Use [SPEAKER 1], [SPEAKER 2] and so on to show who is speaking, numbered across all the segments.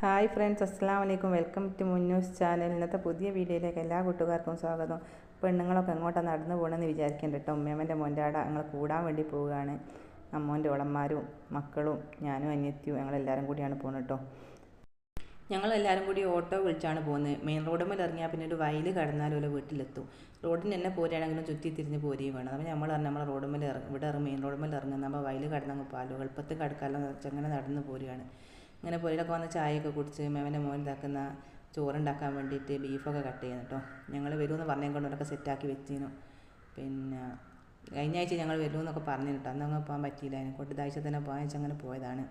[SPEAKER 1] Hi friends അസ്സാം വലൈക്കും welcome to മുൻ ന്യൂസ് ചാനൽ ഇന്നത്തെ പുതിയ വീഡിയോയിലേക്ക് എല്ലാ കൂട്ടുകാർക്കും സ്വാഗതം. പെണ്ണുങ്ങളൊക്കെ എങ്ങോട്ടാണ് നടന്നു പോകണമെന്ന് വിചാരിക്കേണ്ട കേട്ടോ. ഉമ്മയമ്മന്റെ മോന്റെ ഞങ്ങൾ കൂടാൻ വേണ്ടി പോവുകയാണ്. അമ്മോന്റെ ഓളന്മാരും മക്കളും ഞാനും അനിയത്തിയും ഞങ്ങളെല്ലാവരും കൂടിയാണ് പോകുന്നത് കേട്ടോ. ഞങ്ങളെല്ലാവരും കൂടി ഓട്ടോ വിളിച്ചാണ് പോകുന്നത് മെയിൻ റോഡുമ്മൽ ഇറങ്ങിയാൽ പിന്നെ ഒരു വയൽ കടന്നാൽ ഒരു വീട്ടിലെത്തും. റോഡിന് തന്നെ പോരുകയാണെങ്കിലും ചുറ്റി തിരിഞ്ഞ് പോരുകയും വേണം. അപ്പോൾ നമ്മൾ പറഞ്ഞാൽ നമ്മൾ റോഡുമ്മൽ ഇറങ്ങി ഇവിടെ മെയിൻ റോഡുമ്മൽ ഇറങ്ങുന്ന അപ്പോൾ വയൽ കടന്നങ്ങ് പാലോ. എളുപ്പത്തിൽ കടക്കാലോ അങ്ങനെ നടന്ന് പോരുകയാണ്. ഇങ്ങനെ പൊരിലൊക്കെ വന്ന് ചായയൊക്കെ കുടിച്ച് മേമന്റെ മോൻ ഇതാക്കുന്ന ചോറുണ്ടാക്കാൻ വേണ്ടിയിട്ട് ബീഫൊക്കെ കട്ട് ചെയ്യുന്നു കേട്ടോ. ഞങ്ങൾ വരുമെന്ന് പറഞ്ഞേ അവരൊക്കെ സെറ്റാക്കി വെച്ചിരുന്നു പിന്നെ കഴിഞ്ഞ ആഴ്ച ഞങ്ങൾ വരുമെന്നൊക്കെ പറഞ്ഞു കേട്ടോ. അന്ന് അങ്ങ് പോകാൻ പറ്റിയില്ല അതിനെ കൊണ്ട് തന്നെ പോകാൻ വെച്ചാൽ അങ്ങനെ പോയതാണ്.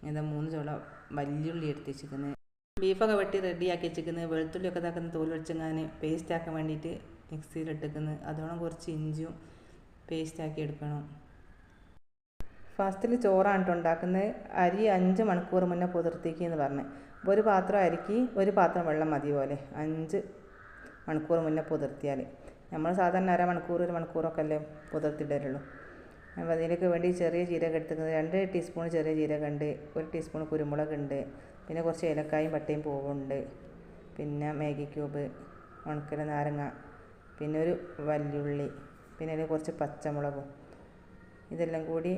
[SPEAKER 1] ഇങ്ങനത്തെ മൂന്ന് ചോള വലിയുള്ളി എടുത്ത് വെച്ചിരിക്കുന്നത് ബീഫൊക്കെ വെട്ടി റെഡിയാക്കി വെച്ചിരിക്കുന്നത് വെളുത്തുള്ളിയൊക്കെ ഇതാക്കുന്ന തോൽ വെച്ചെങ്ങാൻ പേസ്റ്റ് ആക്കാൻ വേണ്ടിയിട്ട് മിക്സിയിൽ ഇട്ടിരിക്കുന്നത് അതോളം കുറച്ച് ഇഞ്ചിയും പേസ്റ്റാക്കി എടുക്കണം. ഫസ്റ്റിൽ ചോറാണ് ഉണ്ടാക്കുന്നത്. അരി അഞ്ച് മണിക്കൂർ മുന്നേ പുതിർത്തിക്ക് എന്ന് പറഞ്ഞ്. അപ്പോൾ ഒരു പാത്രം അരിക്ക് ഒരു പാത്രം വെള്ളം മതി പോലെ. അഞ്ച് മണിക്കൂർ മുന്നേ പുതിർത്തിയാൽ നമ്മൾ സാധാരണ അരമണിക്കൂർ ഒരു മണിക്കൂറൊക്കെ അല്ലേ പുതിർത്തിടരുള്ളൂ അപ്പോൾ അതിലേക്ക് വേണ്ടി ചെറിയ ജീരകം എടുത്തിരിക്കുന്നത് രണ്ട് ടീസ്പൂൺ ചെറിയ ജീരകം ഉണ്ട്. ഒരു ടീസ്പൂൺ കുരുമുളക് ഉണ്ട്. പിന്നെ കുറച്ച് ഏലക്കായും പട്ടയും പൂവുണ്ട് പിന്നെ മാഗി ക്യൂബ് ഉണക്കല നാരങ്ങ പിന്നെ ഒരു വല്യുള്ളി പിന്നെ അതിൽ കുറച്ച് പച്ചമുളകും. ഇതെല്ലാം കൂടി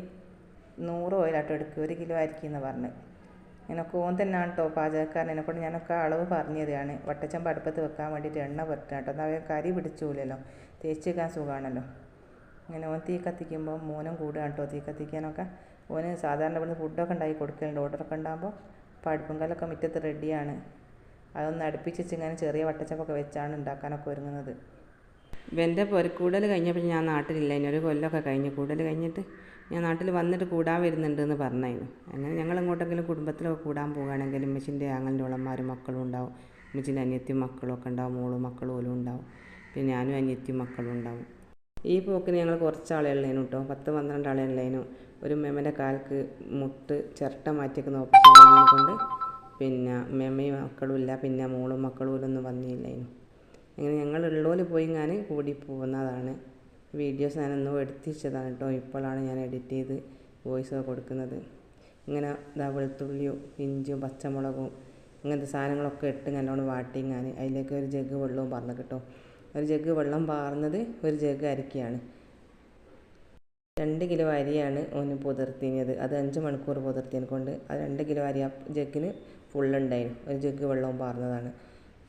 [SPEAKER 1] നൂറ് ഓയിലാട്ടോ എടുക്കുക ഒരു കിലോ അരിക്കുന്ന പറഞ്ഞ്. എനിക്ക് ഓൻ തന്നെയാണ് കേട്ടോ പാചകക്കാരൻ എന്നെക്കൊണ്ട് ഞാനൊക്കെ അളവ് പറഞ്ഞു തരികയാണ് വട്ടച്ചമ്പ് അടുപ്പത്ത് വെക്കാൻ വേണ്ടിയിട്ട് എണ്ണ പുരട്ടാം കേട്ടോ എന്നാൽ കരി പിടിച്ചൂലല്ലോ തേച്ച് വെക്കാൻ സുഖമാണല്ലോ ഇങ്ങനെ ഓൻ തീ കത്തിക്കുമ്പോൾ മോനും കൂടുകയാണ് കേട്ടോ തീ കത്തിക്കാനൊക്കെ ഓന് സാധാരണ ഇവിടുന്ന് ഫുഡൊക്കെ ഉണ്ടാക്കി കൊടുക്കലുണ്ട്. ഓർഡറൊക്കെ ഉണ്ടാകുമ്പോൾ അപ്പോൾ അടുപ്പും കല്ലൊക്കെ മുറ്റത്ത് റെഡിയാണ്. അതൊന്ന് അടുപ്പിച്ച് വെച്ചിങ്ങനെ ചെറിയ വട്ടച്ചപ്പൊക്കെ വെച്ചാണ് ഉണ്ടാക്കാനൊക്കെ ഒരുങ്ങുന്നത്. എന്റെ പൊരക്കൂടൽ കഴിഞ്ഞപ്പോൾ ഞാൻ നാട്ടിലില്ല. ഇനി ഒരു കൊല്ലമൊക്കെ കഴിഞ്ഞ്. കൂടുതൽ കഴിഞ്ഞിട്ട് ഞാൻ നാട്ടിൽ വന്നിട്ട് കൂടാൻ വരുന്നുണ്ട് എന്ന് പറഞ്ഞായിരുന്നു. അങ്ങനെ ഞങ്ങൾ എങ്ങോട്ടെങ്കിലും കുടുംബത്തിലൊക്കെ കൂടാൻ പോകുകയാണെങ്കിൽ ഉമ്മച്ചിന്റെ ആങ്ങളുടെ ഉളന്മാരും മക്കളും ഉണ്ടാവും. ഉമ്മച്ചിന്റെ അനിയത്തിയും മക്കളൊക്കെ ഉണ്ടാവും. മോളും മക്കളും ഓലും ഉണ്ടാവും. പിന്നെ ഞാനും അനിയത്തിയും മക്കളും ഉണ്ടാവും. ഈ പോക്കിന് ഞങ്ങൾ കുറച്ച് ആളുകളിലേനും കേട്ടോ പത്ത് പന്ത്രണ്ട് ആളുകളിലേനും ഒരു മെമ്മന്റെ കാൽക്ക് മുട്ട് ചിരട്ട മാറ്റിയൊക്കെ ഓപ്പറേഷൻ പിന്നെ മെമ്മയും മക്കളും ഇല്ല. പിന്നെ മോളും മക്കളും ഒന്നും വന്നില്ലായിരുന്നു അങ്ങനെ ഞങ്ങൾ ഉള്ളോൽ പോയി ഞാൻ കൂടി പോകുന്നതാണ്. വീഡിയോസ് ഞാനൊന്നും എടുത്തിച്ചതാണ് കേട്ടോ. ഇപ്പോഴാണ് ഞാൻ എഡിറ്റ് ചെയ്ത് വോയിസ് കൊടുക്കുന്നത്. ഇങ്ങനെ ഇതാ വെളുത്തുള്ളിയും ഇഞ്ചും പച്ചമുളകും ഇങ്ങനത്തെ സാധനങ്ങളൊക്കെ ഇട്ട് നല്ലോണം വാട്ടി ഞാൻ അതിലേക്ക് ഒരു ജഗ് വെള്ളവും പറഞ്ഞു കേട്ടോ. ഒരു ജഗ് വെള്ളം പാർന്നത് ഒരു ജഗ് അരിക്കയാണ്. രണ്ട് കിലോ അരിയാണ് ഒന്ന് പുതിർത്തിഞ്ഞത് അത് അഞ്ച് മണിക്കൂർ പുതിർത്തിയത് കൊണ്ട് ആ രണ്ട് കിലോ അരി ആ ജഗ്ഗിന് ഫുള്ളുണ്ടായിരുന്നു ഒരു ജഗ് വെള്ളവും പാർന്നതാണ്.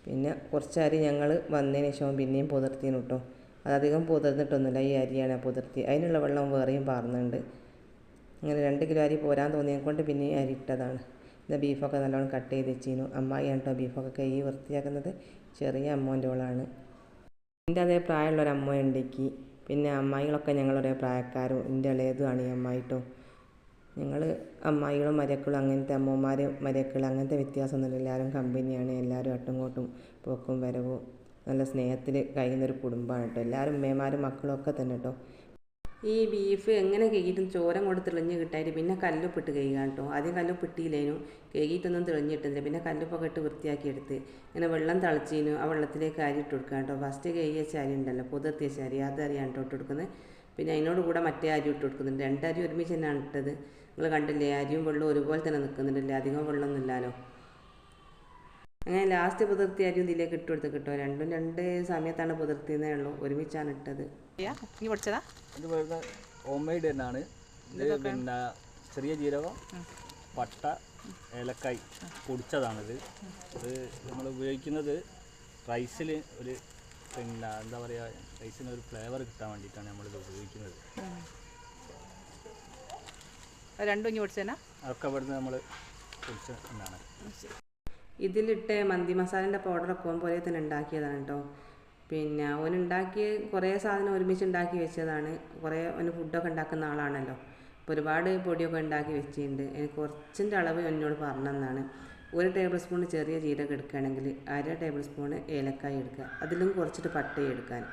[SPEAKER 1] പിന്നെ കുറച്ച് അരി ഞങ്ങൾ വന്നതിന് ശേഷം പിന്നെയും പുതിർത്തിനു കേട്ടോ. അതധികം പുതിർന്നിട്ടൊന്നുമില്ല. ഈ അരിയാണ് പുതിർത്തി. അതിനുള്ള വെള്ളം വേറെയും പാർന്നുണ്ട്. അങ്ങനെ രണ്ട് കിലോ അരി പോരാൻ തോന്നിയത് കൊണ്ട് പിന്നെ അരി ഇട്ടതാണ്. ഇത് ബീഫൊക്കെ നല്ലോണം കട്ട് ചെയ്ത് വെച്ചിരുന്നു. അമ്മായിയാണ് ബീഫൊക്കെ കൈ വൃത്തിയാക്കുന്നത്. ചെറിയ അമ്മോന്റെ ഓളാണ്. എന്റെ അതേ പ്രായമുള്ള ഒരു അമ്മ ഉണ്ടെങ്കിൽ പിന്നെ അമ്മായികളൊക്കെ ഞങ്ങളൊരേ പ്രായക്കാരും. എന്റെ ഇളയതുമാണ് ഈ അമ്മായിട്ടോ ഞങ്ങൾ അമ്മായികളും മരക്കളും അങ്ങനത്തെ അമ്മമാരും മരക്കൾ അങ്ങനത്തെ വ്യത്യാസമൊന്നുമില്ല. എല്ലാവരും കമ്പനിയാണ്. എല്ലാവരും അട്ടും പോക്കും വരവും. നല്ല സ്നേഹത്തിൽ കഴിയുന്ന ഒരു കുടുംബമാണ് കേട്ടോ എല്ലാവരും ഉമ്മമാരും മക്കളും ഒക്കെ തന്നെ കേട്ടോ ഈ ബീഫ് എങ്ങനെ കേകിയിട്ടും ചോരം കൊണ്ട് തെളിഞ്ഞ് കിട്ടായിട്ട് പിന്നെ കല്ലുപ്പിട്ട് കഴിയുക കേട്ടോ ആദ്യം കല്ലുപ്പിട്ടില്ലേനു. കേകിയിട്ടൊന്നും തെളിഞ്ഞിട്ടില്ല. പിന്നെ കല്ലുപ്പൊക്കെ ഇട്ട് വൃത്തിയാക്കി എടുത്ത് ഇങ്ങനെ വെള്ളം തിളച്ചീനു. ആ വെള്ളത്തിലേക്ക് അരി ഇട്ട് കൊടുക്കുക കേട്ടോ ഫസ്റ്റ് കേകി ചാരി ഉണ്ടല്ലോ പുതിർത്തിയ ചാരി. അത് അരിയാണ് കേട്ടോ ഇട്ട് കൊടുക്കുന്നത്. പിന്നെ അതിനോട് കൂടെ മറ്റേ അരി ഇട്ട് കൊടുക്കുന്നുണ്ട്. രണ്ടരി ഒരുമിച്ച് തന്നെയാണ് ഇട്ടത്. നിങ്ങൾ കണ്ടില്ലേ? അരിയും വെള്ളവും ഒരുപോലെ തന്നെ നിൽക്കുന്നുണ്ടല്ലേ? അധികം വെള്ളമൊന്നും ഇല്ലല്ലോ അങ്ങനെ ലാസ്റ്റ് പുതിർത്തി ആയിരിക്കും ഇതിലേക്ക് ഇട്ട് കൊടുത്ത് കിട്ടുമോ രണ്ടും രണ്ട് സമയത്താണ് പുതിർത്തിയെന്നേ ഉള്ളൂ. ഒരുമിച്ചാണ് ഇട്ടത്.
[SPEAKER 2] ഇത് വരുന്ന ഹോം മെയ്ഡ് തന്നെയാണ്. ഇത് പിന്നെ ചെറിയ ജീരകം പട്ട ഏലക്കായ് പൊടിച്ചതാണിത്. ഇത് നമ്മൾ ഉപയോഗിക്കുന്നത് റൈസിൽ ഒരു പിന്നെ എന്താ പറയുക റൈസിന് ഒരു ഫ്ലേവർ കിട്ടാൻ വേണ്ടിയിട്ടാണ് നമ്മളിത് ഉപയോഗിക്കുന്നത്.
[SPEAKER 3] രണ്ടും ഇനി പൊടിച്ചതന്നെ
[SPEAKER 2] അതൊക്കെ ഇവിടുന്ന് നമ്മൾ പൊടിച്ച എന്നാണ്
[SPEAKER 1] ഇതിലിട്ട് മന്തി മസാലേന്റെ പൗഡറൊക്കെ ഓൻ പോലെ തന്നെ ഉണ്ടാക്കിയതാണ് കേട്ടോ. പിന്നെ ഓൻ ഉണ്ടാക്കി കുറേ സാധനം ഒരുമിച്ച് ഉണ്ടാക്കി വെച്ചതാണ്. കുറേ ഓന് ഫുഡൊക്കെ ഉണ്ടാക്കുന്ന ആളാണല്ലോ. അപ്പോൾ ഒരുപാട് പൊടിയൊക്കെ ഉണ്ടാക്കി വെച്ചിട്ടുണ്ട്. എനിക്ക് കുറച്ചിന്റെ അളവ് എന്നോട് പറഞ്ഞതെന്നാണ് ഒരു ടേബിൾ സ്പൂൺ ചെറിയ ജീരകം എടുക്കുകയാണെങ്കിൽ അര ടേബിൾ സ്പൂൺ ഏലക്കായ എടുക്കുക. അതിലും കുറച്ചിട്ട് പട്ടയും എടുക്കാൻ.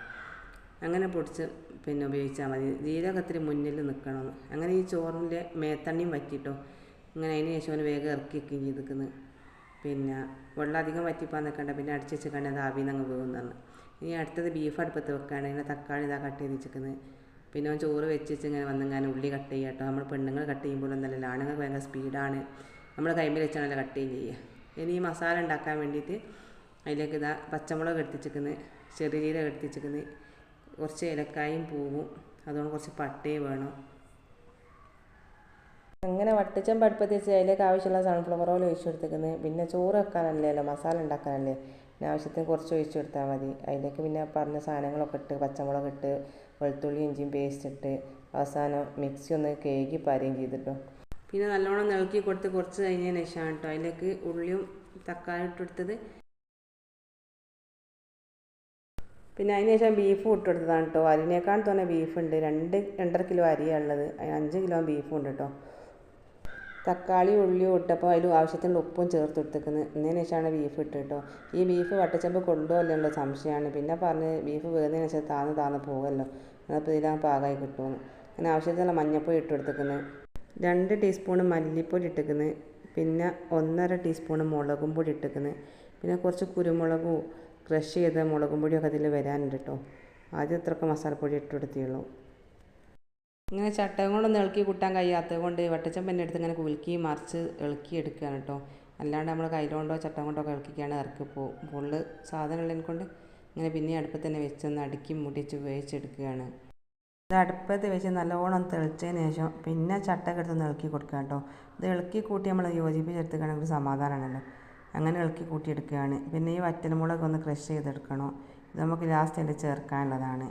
[SPEAKER 1] അങ്ങനെ പൊടിച്ച് പിന്നെ ഉപയോഗിച്ചാൽ മതി. ജീരകത്തിന് മുന്നിൽ നിൽക്കണമെന്ന്. അങ്ങനെ ഈ ചോറിന്റെ മേത്തണ്ണിയും വറ്റിട്ടോ. ഇങ്ങനെ അതിന് ശേഷം അവന് വേഗം ഇറക്കി വെക്കുകയും ചെയ്തിരിക്കുന്നത് പിന്നെ വെള്ളം അധികം വറ്റിപ്പാൻ നിൽക്കണ്ട. പിന്നെ അടിച്ച് വെച്ചിട്ട് അത് ആവിയിൽ അങ്ങ് പോകുന്നതാണ് ഇനി അടുത്തത് ബീഫ് അടുപ്പത്ത് വെക്കുകയാണ്. ഇങ്ങനെ തക്കാളി ഇതാ കട്ട് ചെയ്ത് വെച്ചിരിക്കുന്നത്. പിന്നെ ചോറ് വെച്ച് വെച്ച് ഇങ്ങനെ വന്നിങ്ങനെ ഉള്ളി കട്ട് ചെയ്യുക കേട്ടോ. നമ്മൾ പെണ്ണുങ്ങൾ കട്ട് ചെയ്യുമ്പോഴും നല്ല ആണുങ്ങൾക്ക് ഭയങ്കര സ്പീഡാണ് നമ്മൾ കൈമ്പിൽ വെച്ചാണല്ലോ കട്ട് ചെയ്യും ചെയ്യുക. ഇനി ഈ മസാല ഉണ്ടാക്കാൻ വേണ്ടിയിട്ട് അതിലേക്ക് ഇതാ പച്ചമുളക് എടുത്തിച്ചിരിക്കുന്നത് ചെറിയ ജീരകം എടുത്തിച്ചിരിക്കുന്നത് കുറച്ച് ഏലക്കായും പൂവും അതുകൊണ്ട് കുറച്ച് പട്ടയും വേണം. അങ്ങനെ വട്ടിച്ചൻ അടുപ്പത്ത് വെച്ച് അതിലേക്ക് ആവശ്യമുള്ള സൺഫ്ലവർ ഓയിൽ ഒഴിച്ചു കൊടുത്തേക്കുന്നത് പിന്നെ ചോറ് വെക്കാനല്ലല്ലോ മസാല ഉണ്ടാക്കാനല്ലേ പിന്നെ ആവശ്യത്തിന് കുറച്ച് ഒഴിച്ചു കൊടുത്താൽ മതി. അതിലേക്ക് പിന്നെ പറഞ്ഞ സാധനങ്ങളൊക്കെ ഇട്ട് പച്ചമുളക് ഇട്ട് വെളുത്തുള്ളി ഇഞ്ചിയും പേസ്റ്റ് ഇട്ട് അവസാനം മിക്സി ഒന്ന് കേകി പാരുകയും ചെയ്തിട്ടോ. പിന്നെ നല്ലോണം നിളക്കി കൊടുത്ത് കുറച്ച് കഴിഞ്ഞതിന് ശേഷമാണ് കേട്ടോ അതിലേക്ക് ഉള്ളിയും തക്കാളി ഇട്ടെടുത്തത് പിന്നെ അതിന് ശേഷം ബീഫ് ഇട്ടെടുത്തതാണ് കേട്ടോ അരിനേക്കാൾ ബീഫ് ബീഫുണ്ട് രണ്ട് രണ്ടര കിലോ അരിയാണുള്ളത് അഞ്ച് കിലോ ബീഫും ഉണ്ട് കേട്ടോ തക്കാളി ഉള്ളിയും ഇട്ടപ്പോൾ അതിൽ ആവശ്യത്തിന് ഉപ്പും ചേർത്ത് കൊടുത്തേക്കുന്നത് എന്നതിന് ശേഷമാണ് ബീഫ് ഇട്ട് കേട്ടോ ഈ ബീഫ് വട്ടച്ചമ്പ് കൊണ്ടുപോകല്ലോ സംശയമാണ് പിന്നെ പറഞ്ഞ് ബീഫ് വേകുന്നതിന് ശേഷം താന്ന് താന്ന് പോകുമല്ലോ അപ്പോൾ ഇതിലാ പാകമായി കിട്ടുമെന്ന് അങ്ങനെ ആവശ്യത്തിനുള്ള മഞ്ഞൾപ്പൊടി ഇട്ട് കൊടുത്തേക്കുന്നത് രണ്ട് ടീസ്പൂൺ മല്ലിപ്പൊടി ഇട്ടേക്കുന്നത് പിന്നെ ഒന്നര ടീസ്പൂൺ മുളകും പൊടി ഇട്ടേക്കുന്നത് പിന്നെ കുറച്ച് കുരുമുളകും ക്രഷ് ചെയ്ത മുളകും പൊടിയൊക്കെ അതിൽ വരാനുണ്ട് കേട്ടോ ആദ്യം ഇത്രയൊക്കെ മസാലപ്പൊടി ഇട്ട് കൊടുത്തേയുള്ളൂ ഇങ്ങനെ ചട്ടകം കൊണ്ടൊന്നും ഇളക്കി കൂട്ടാൻ കഴിയാത്തത് കൊണ്ട് വട്ടച്ചമ്പന്നെ എടുത്ത് ഇങ്ങനെ കുലുക്കി മറിച്ച് ഇളക്കി എടുക്കുകയാണ് കേട്ടോ. അല്ലാണ്ട് നമ്മൾ കയ്യിലുകൊണ്ടോ ചട്ടം കൊണ്ടോ ഒക്കെ ഇളക്കിക്കാണ് ഇറക്കി പോകും ഫുള്ള് സാധനം ഉള്ളതിനെ കൊണ്ട് ഇങ്ങനെ പിന്നെ അടുപ്പത്ത് തന്നെ വെച്ചൊന്ന് അടുക്കി മുടിച്ച് വേവിച്ചെടുക്കുകയാണ്. ഇത് അടുപ്പത്ത് വെച്ച് നല്ലോണം തെളിച്ചതിന് ശേഷം പിന്നെ ചട്ടൊക്കെ എടുത്ത് ഇളക്കി കൊടുക്കുക കേട്ടോ. ഇത് ഇളക്കി കൂട്ടി നമ്മൾ യോജിപ്പിച്ചെടുത്തുകയാണെങ്കിൽ ഒരു സമാധാനമാണല്ലോ. അങ്ങനെ ഇളക്കി കൂട്ടിയെടുക്കുകയാണ്. പിന്നെ ഈ വറ്റൽമുളക് ഒന്ന് ക്രഷ് ചെയ്തെടുക്കണം. ഇത് നമുക്ക് ലാസ്റ്റ് അതിൽ ചേർക്കാനുള്ളതാണ്.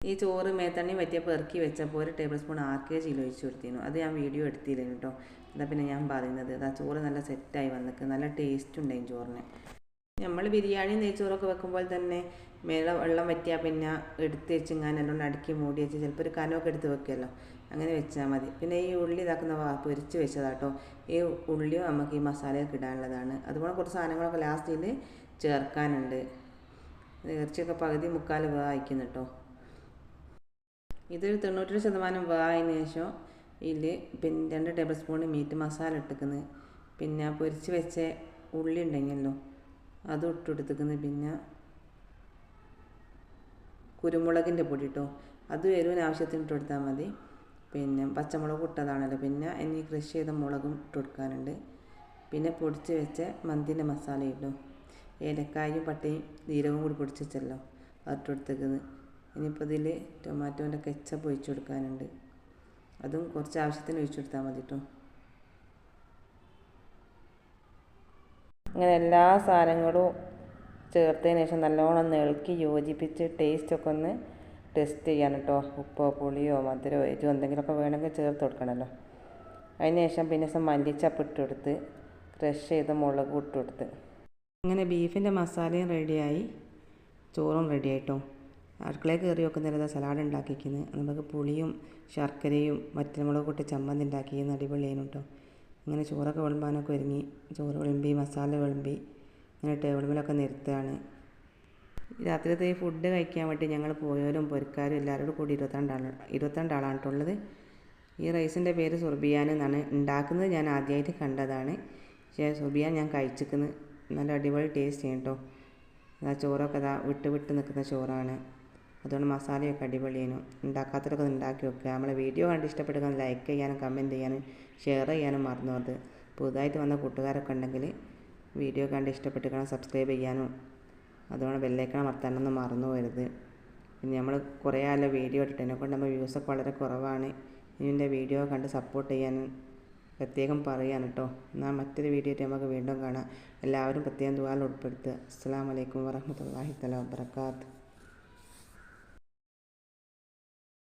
[SPEAKER 1] ഈ ചോറ് മേത്തണ്ണി പറ്റിയപ്പോൾ ഇറക്കി വെച്ചപ്പോൾ ഒരു ടേബിൾ സ്പൂൺ ആർക്കേ ചീല ഒഴിച്ചു കൊടുത്തിരുന്നു. അത് ഞാൻ വീഡിയോ എടുത്തിരുന്നു കേട്ടോ. അതാ പിന്നെ ഞാൻ പറയുന്നത്. അതാ ചോറ് നല്ല സെറ്റായി വന്നിക്ക്. നല്ല ടേസ്റ്റ് ഉണ്ടായും ചോറിന്. നമ്മൾ ബിരിയാണി നെയ്ച്ചോറൊക്കെ വെക്കുമ്പോൾ തന്നെ മേലെ വെള്ളം വറ്റിയാൽ പിന്നെ എടുത്ത് വെച്ച് ഞാൻ എല്ലാം അടുക്കി മൂടി വെച്ച് ചിലപ്പോൾ ഒരു കനമൊക്കെ എടുത്ത് വെക്കുമല്ലോ. അങ്ങനെ വെച്ചാൽ മതി. പിന്നെ ഈ ഉള്ളി ഇതാക്കുന്ന പൊരിച്ച് വെച്ചതാട്ടോ ഈ ഉള്ളിയും നമുക്ക് ഈ മസാലയൊക്കെ ഇടാനുള്ളതാണ്. അതുപോലെ കുറച്ച് സാധനങ്ങളൊക്കെ ലാസ്റ്റിൽ ചേർക്കാനുണ്ട്. ഇറച്ചിയൊക്കെ പകുതി മുക്കാൽ വേവായിക്കുന്നു കേട്ടോ. ഇതൊരു തൊണ്ണൂറ്റൊരു ശതമാനം വായതിനു ശേഷം ഇതിൽ പിന്നെ രണ്ട് ടേബിൾ സ്പൂൺ മീറ്റ് മസാല ഇട്ടിക്കുന്നത് പിന്നെ പൊരിച്ച് വെച്ച ഉള്ളി ഉണ്ടെങ്കിലോ അതും ഇട്ട് കൊടുത്തിക്കുന്നത് പിന്നെ കുരുമുളകിന്റെ പൊടി ഇട്ടോ അത് എരിവിന് ആവശ്യത്തിന് ഇട്ട് കൊടുത്താൽ മതി. പിന്നെ പച്ചമുളക് ഇട്ടതാണല്ലോ. പിന്നെ ഇനി കൃഷി ചെയ്ത മുളകും ഇട്ട് കൊടുക്കാനുണ്ട്. പിന്നെ പൊടിച്ച് വെച്ച മന്തിന്റെ മസാല ഇട്ടോ ഏലക്കായും പട്ടയും ജീരകവും കൂടി പൊടിച്ച് വെച്ചല്ലോ അതിട്ട് കൊടുത്തേക്കുന്നത് ഇനിയിപ്പോൾ ഇതിൽ ടൊമാറ്റോന്റെ കെച്ചപ്പ് ഒഴിച്ചു കൊടുക്കാനുണ്ട്. അതും കുറച്ച് ആവശ്യത്തിന് ഒഴിച്ചു കൊടുത്താൽ മതി കേട്ടോ അങ്ങനെ എല്ലാ സാധനങ്ങളും ചേർത്തതിന് ശേഷം നല്ലോണം ഒന്ന് ഇളക്കി യോജിപ്പിച്ച് ടേസ്റ്റൊക്കെ ഒന്ന് ടെസ്റ്റ് ചെയ്യാൻ കേട്ടോ ഉപ്പോ പുളിയോ മധുരമോ എരിവോ എന്തെങ്കിലുമൊക്കെ വേണമെങ്കിൽ ചേർത്ത് കൊടുക്കണമല്ലോ അതിന് ശേഷം പിന്നെ മല്ലിച്ചപ്പ് ഇട്ട് കൊടുത്ത് ക്രഷ് ചെയ്ത മുളക് ഇട്ട് കൊടുത്ത്. അങ്ങനെ ബീഫിന്റെ മസാലയും റെഡിയായി ചോറും റെഡി ആയിട്ടോ അടുക്കളയിൽ കയറി വെക്കുന്നില്ല സലാഡ് ഉണ്ടാക്കിക്കുന്നത് നമുക്ക് പുളിയും ശർക്കരയും വറ്റൽമുളക് ഇട്ട് ചമ്മന്തി ഉണ്ടാക്കിയെന്ന് അടിപൊളിയായിരുന്നു കേട്ടോ. ഇങ്ങനെ ചോറൊക്കെ വിളമ്പാനൊക്കെ ഒരുങ്ങി. ചോറ് വിളമ്പി മസാല വിളമ്പി ഇങ്ങനെ ടേബിളിലൊക്കെ നിർത്തുകയാണ്. രാത്രിയത്തെ ഈ ഫുഡ് കഴിക്കാൻ വേണ്ടി ഞങ്ങൾ പോയവരും പൊരിക്കാരും എല്ലാവരോടും കൂടി ഇരുപത്തിരണ്ടാണ് ഇരുപത്തിരണ്ടാളാണ് കേട്ടോ ഉള്ളത്. ഈ റൈസിന്റെ പേര് സുർബിയാൻ എന്നാണ്. ഉണ്ടാക്കുന്നത് ഞാൻ ആദ്യമായിട്ട് കണ്ടതാണ്. പക്ഷേ സുർബിയാൻ ഞാൻ കഴിച്ചിരിക്കുന്നത് നല്ല അടിപൊളി ടേസ്റ്റ് ചെയ്യും കേട്ടോ. ചോറൊക്കെ ഇതാ വിട്ട് വിട്ട് നിൽക്കുന്ന ചോറാണ്. അതുകൊണ്ട് മസാലയൊക്കെ അടിപൊളിയാണ് ഉണ്ടാക്കാത്തവരൊക്കെ ഉണ്ടാക്കി വെക്കുക. നമ്മളെ വീഡിയോ കണ്ട് ഇഷ്ടപ്പെടുക ലൈക്ക് ചെയ്യാനും കമന്റ് ചെയ്യാനും ഷെയർ ചെയ്യാനും മറന്നു അത്. പുതുതായിട്ട് വന്ന കൂട്ടുകാരൊക്കെ ഉണ്ടെങ്കിൽ വീഡിയോ കണ്ട് ഇഷ്ടപ്പെട്ടിരിക്കണം സബ്സ്ക്രൈബ് ചെയ്യാനും. അതുകൊണ്ട് ബെല്ലേക്കണം മറത്താനൊന്നും മറന്നു പോരുത്. പിന്നെ നമ്മൾ കുറേ ആലോ വീഡിയോ ഇട്ടിട്ട് എന്നെ കൊണ്ട് നമ്മൾ വ്യൂസൊക്കെ വളരെ കുറവാണ്. ഇതിന്റെ വീഡിയോ കണ്ട് സപ്പോർട്ട് ചെയ്യാനും പ്രത്യേകം പറയാൻ കേട്ടോ എന്നാൽ മറ്റൊരു വീഡിയോ നമുക്ക് വീണ്ടും കാണാം. എല്ലാവരും പ്രത്യേകം ദുവാൽ ഉൾപ്പെടുത്തുക. അസ്സാം വലൈക്കും വറഹമത്തല്ലാഹി തല വാബർക്കാത്ത്